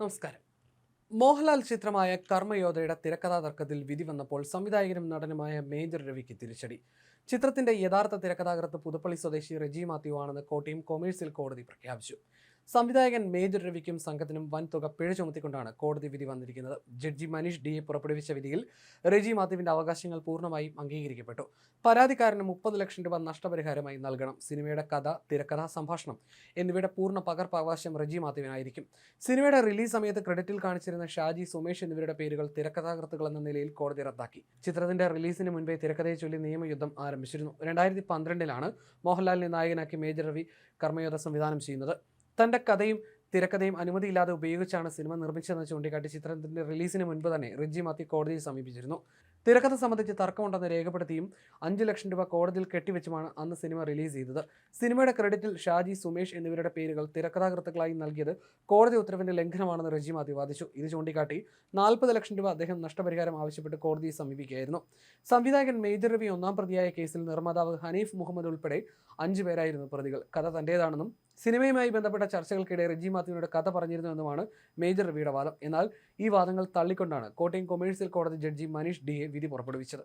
നമസ്കാരം. മോഹൻലാൽ ചിത്രമായ കർമ്മയോധയുടെ തിരക്കഥാ തർക്കത്തിൽ വിധി വന്നപ്പോൾ സംവിധായകനും നടനുമായ മേജർ രവിക്ക് തിരിച്ചടി. ചിത്രത്തിന്റെ യഥാർത്ഥ തിരക്കഥാകൃത്ത് പുതുപ്പള്ളി സ്വദേശി റെജി മാത്യു ആണെന്ന് കോട്ടയം കൊമേഴ്സ്യൽ കോടതി പ്രഖ്യാപിച്ചു. സംവിധായകൻ മേജർ രവിക്കും സംഘത്തിനും വൻ തുക പിഴ ചുമത്തിക്കൊണ്ടാണ് കോടതി വിധി വന്നിരിക്കുന്നത്. ജഡ്ജി മനീഷ് ഡി എ പുറപ്പെടുവിച്ച വിധിയിൽ റെജി മാത്യുവിന്റെ അവകാശങ്ങൾ പൂർണമായും അംഗീകരിക്കപ്പെട്ടു. പരാതിക്കാരന് മുപ്പത് ലക്ഷം രൂപ നഷ്ടപരിഹാരമായി നൽകണം. സിനിമയുടെ കഥ തിരക്കഥ സംഭാഷണം എന്നിവയുടെ പൂർണ പകർപ്പവകാശം റെജി മാത്യുവിനായിരിക്കും. സിനിമയുടെ റിലീസ് സമയത്ത് ക്രെഡിറ്റിൽ കാണിച്ചിരുന്ന ഷാജി സുമേഷ് എന്നിവരുടെ പേരുകൾ തിരക്കഥാകൃത്തുകൾ എന്ന നിലയിൽ കോടതി റദ്ദാക്കി. ചിത്രത്തിന്റെ റിലീസിന് മുൻപേ തിരക്കഥയെ ചൊല്ലി നിയമയുദ്ധം ആരംഭിച്ചിരുന്നു. രണ്ടായിരത്തി പന്ത്രണ്ടിലാണ് മോഹൻലാലിനെ നായകനാക്കി മേജർ രവി കർമ്മയോധ സംവിധാനം ചെയ്യുന്നത്. തന്റെ കഥയും തിരക്കഥയും അനുമതിയില്ലാതെ ഉപയോഗിച്ചാണ് സിനിമ നിർമ്മിച്ചതെന്ന് ചൂണ്ടിക്കാട്ടി ചിത്രത്തിന്റെ റിലീസിന് മുൻപ് തന്നെ റിജി മാത്യു കോടതിയെ സമീപിച്ചിരുന്നു. തിരക്കഥ സംബന്ധിച്ച് തർക്കമുണ്ടെന്ന് രേഖപ്പെടുത്തിയും അഞ്ച് ലക്ഷം രൂപ കോടതിയിൽ കെട്ടിവെച്ചുമാണ് അന്ന് സിനിമ റിലീസ് ചെയ്തത്. സിനിമയുടെ ക്രെഡിറ്റിൽ ഷാജി സുമേഷ് എന്നിവരുടെ പേരുകൾ തിരക്കഥാകൃത്തുക്കളായി നൽകിയത് കോടതി ഉത്തരവിന്റെ ലംഘനമാണെന്ന് റജി മാത്യു വാദിച്ചു. ഇത് ചൂണ്ടിക്കാട്ടി നാൽപ്പത് ലക്ഷം രൂപ അദ്ദേഹം നഷ്ടപരിഹാരം ആവശ്യപ്പെട്ട് കോടതിയെ സമീപിക്കുകയായിരുന്നു. സംവിധായകൻ മേജർ രവി ഒന്നാം പ്രതിയായ കേസിൽ നിർമ്മാതാവ് ഹനീഫ് മുഹമ്മദ് ഉൾപ്പെടെ അഞ്ചു പേരായിരുന്നു പ്രതികൾ. കഥ തന്റേതാണെന്നും സിനിമയുമായി ബന്ധപ്പെട്ട ചർച്ചകൾക്കിടെ റെജി മാത്യുവിനോട് കഥ പറഞ്ഞിരുന്നുവെന്നുമാണ് മേജർ രവിയുടെ വാദം. എന്നാൽ ഈ വാദങ്ങൾ തള്ളിക്കൊണ്ടാണ് കോട്ടയം കൊമേഴ്സ്യൽ കോടതി ജഡ്ജി മനീഷ് ഡി എ വിധി പുറപ്പെടുവിച്ചത്.